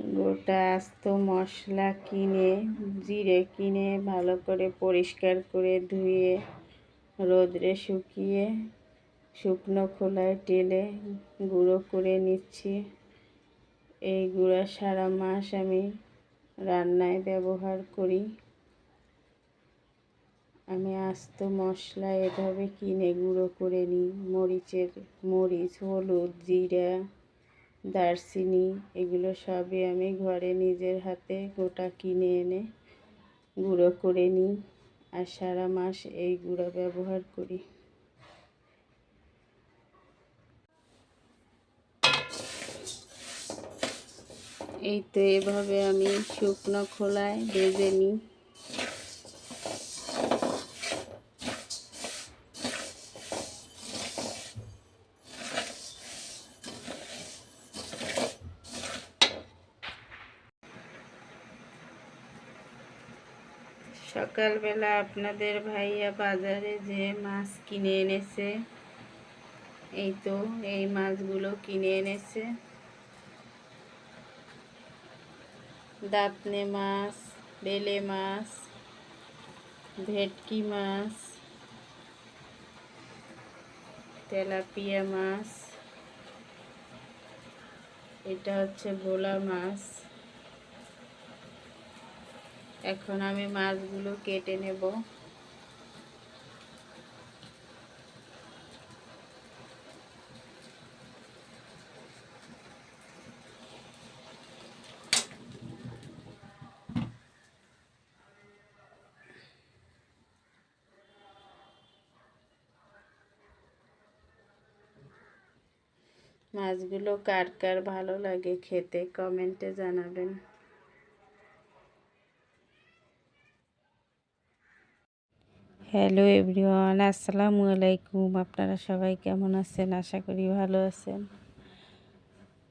গোটা আস্ত মশলা কিনে, জিরে কিনে, ভালো করে পরিষ্কার করে ধুয়ে, রোদ্রে শুকিয়ে, শুকনো খোলায় টেলে গুঁড়ো করে নিচ্ছি। এই গুঁড়া সারা মাস আমি রান্নায় ব্যবহার করি। আমি আস্ত মশলা এভাবে কিনে গুঁড়ো করে নিই। মরিচের মরিচ, হলুদ, জিরা দারচিনি, এগুলো সবই আমি ঘরে নিজের হাতে গোটা কিনে এনে গুঁড়ো করে নিই আর সারা মাস এই গুঁড়ো ব্যবহার করি। এই তো এভাবে আমি শুকনো খোলায় ভেজে নিই। সকালবেলা আপনাদের ভাইয়া বাজারে যে মাছ কিনে এনেছে, এই তো এই মাছগুলো কিনে এনেছে। দাঁতনে মাছ, বেলে মাছ, ভেটকি মাছ, তেলাপিয়া মাছ, এটা হচ্ছে ভোলা মাছ। এখন আমি মাছগুলো কেটে নেব। মাছগুলো কার কার ভালো লাগে খেতে কমেন্টে জানাবেন। হ্যালো এভরিওয়ান, আসসালামু আলাইকুম। আপনারা সবাই কেমন আছেন? আশা করি ভালো আছেন।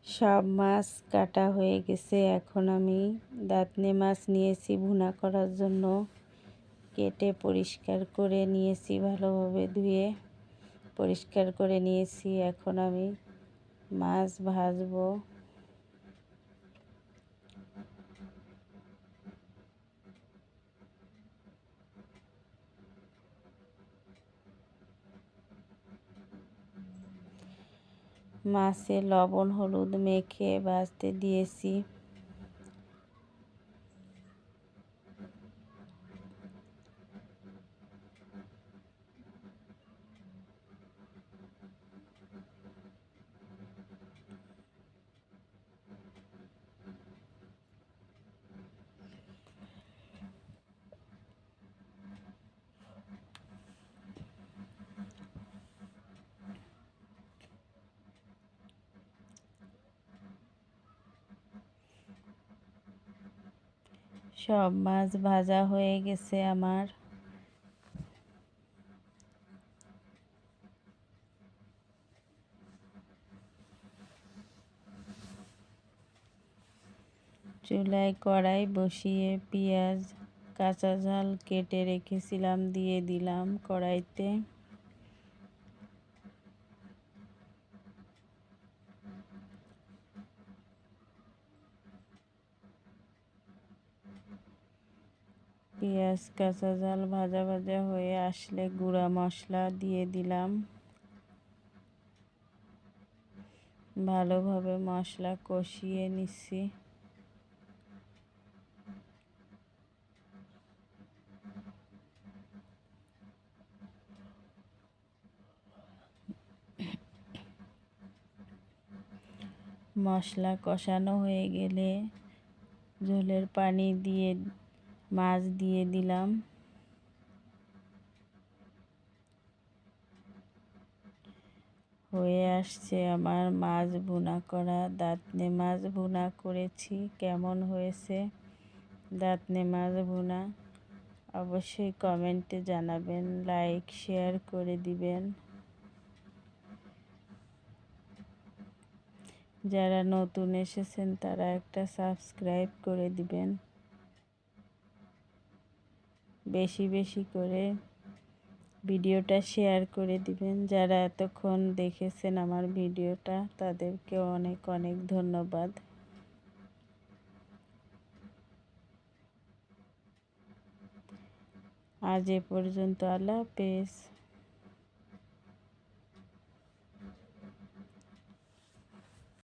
সব মাছ কাটা হয়ে গেছে। এখন আমি দাঁতনে মাছ নিয়েছি ভুনা করার জন্য। কেটে পরিষ্কার করে নিয়েছি, ভালোভাবে ধুয়ে পরিষ্কার করে নিয়েছি। এখন আমি মাছ ভাজবো। মাছে লবণ হলুদ মেখে ভাজতে দিয়েছি। সব মাছ ভাজা হয়ে গেছে আমার। চুলায় কড়াই বসিয়ে পেঁয়াজ, কাঁচা ঝাল কেটে রেখেছিলাম, দিয়ে দিলাম কড়াইতে। পেঁয়াজ, কাঁচা জাল ভাজা ভাজা হয়ে আসলে গুঁড়া মশলা দিয়ে দিলাম। ভালোভাবে মশলা কষিয়ে নিচ্ছি। মশলা কষানো হয়ে গেলে ঝোলের পানি দিয়ে মাছ দিয়ে দিলাম। হয়ে আসছে আমার মাছ ভুনা করা। দাঁতনে মাছ ভুনা করেছি। কেমন হয়েছে? দাঁতনে মাছ ভুনা? অবশ্যই কমেন্টে জানাবেন, লাইক, শেয়ার করে দিবেন। যারা নতুন এসেছেন, তারা একটা সাবস্ক্রাইব করে দিবেন। বেশি বেশি করে ভিডিওটা শেয়ার করে দিবেন। যারা এতক্ষণ দেখেছেন আমার ভিডিওটা, তাদেরকে অনেক অনেক ধন্যবাদ। আজ এ পর্যন্ত, আল্লাহ হাফেজ।